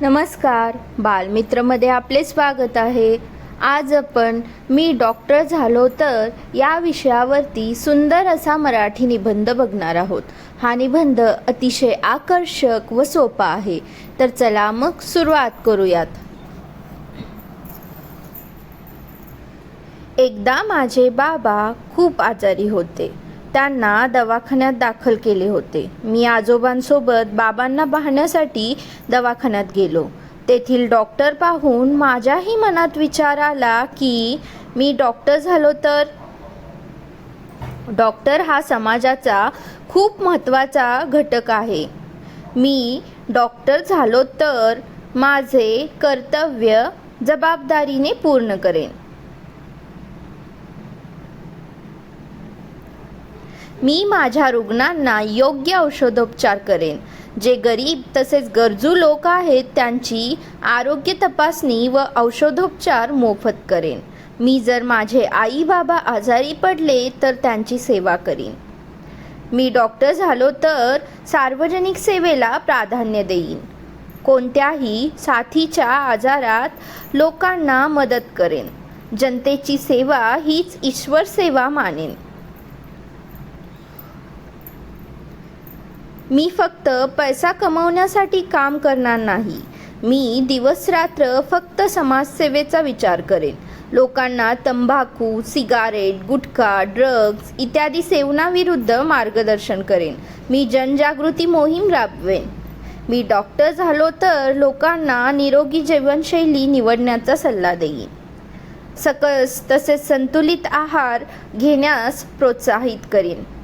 नमस्कार. बालमित्रमध्ये आपले स्वागत आहे. आज आपण मी डॉक्टर झालो तर या विषयावरती सुंदर असा मराठी निबंध बघणार आहोत. हा निबंध अतिशय आकर्षक व सोपा आहे. तर चला मग सुरुवात करूयात. एकदा माझे बाबा खूप आजारी होते. त्यांना दवाखान्यात दाखल केले होते. मी आजोबांसोबत बाबांना पाहण्यासाठी दवाखान्यात गेलो. तेथील डॉक्टर पाहून माझ्याही मनात विचार आला की मी डॉक्टर झालो तर? डॉक्टर हा समाजाचा खूप महत्त्वाचा घटक आहे. मी डॉक्टर झालो तर माझे कर्तव्य जबाबदारीने पूर्ण करेन. मी माझ्या रुग्णांना योग्य औषधोपचार करेन. जे गरीब तसेच गरजू लोक आहेत त्यांची आरोग्य तपासणी व औषधोपचार मोफत करेन. मी जर माझे आई बाबा आजारी पडले तर त्यांची सेवा करीन. मी डॉक्टर झालो तर सार्वजनिक सेवेला प्राधान्य देईन. कोणत्याही साथीच्या आजारात लोकांना मदत करेन. जनतेची सेवा हीच ईश्वर सेवा मानेन. मी फक्त पैसा कमवण्यासाठी काम करणार नाही. मी दिवसरात्र फक्त समाजसेवेचा विचार करेन. लोकांना तंबाखू सिगारेट गुटखा ड्रग्ज इत्यादी सेवनाविरुद्ध मार्गदर्शन करेन. मी जनजागृती मोहीम राबवेन. मी डॉक्टर झालो तर लोकांना निरोगी जीवनशैली निवडण्याचा सल्ला देईन. सकस तसेच संतुलित आहार घेण्यास प्रोत्साहित करेन.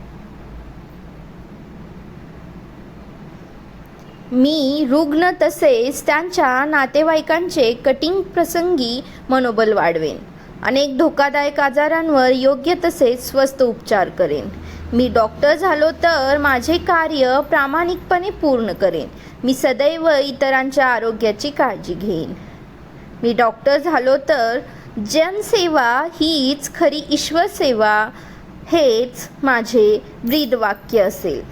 मी रुग्ण तसेच त्यांच्या नातेवाईकांचे कटिंग प्रसंगी मनोबल वाढवेन. अनेक धोकादायक आजारांवर योग्य तसेच स्वस्त उपचार करेन. मी डॉक्टर झालो तर माझे कार्य प्रामाणिकपणे पूर्ण करेन. मी सदैव इतरांच्या आरोग्याची काळजी घेईन. मी डॉक्टर झालो तर जनसेवा हीच खरी ईश्वर सेवा हेच माझे ब्रीदवाक्य असेल.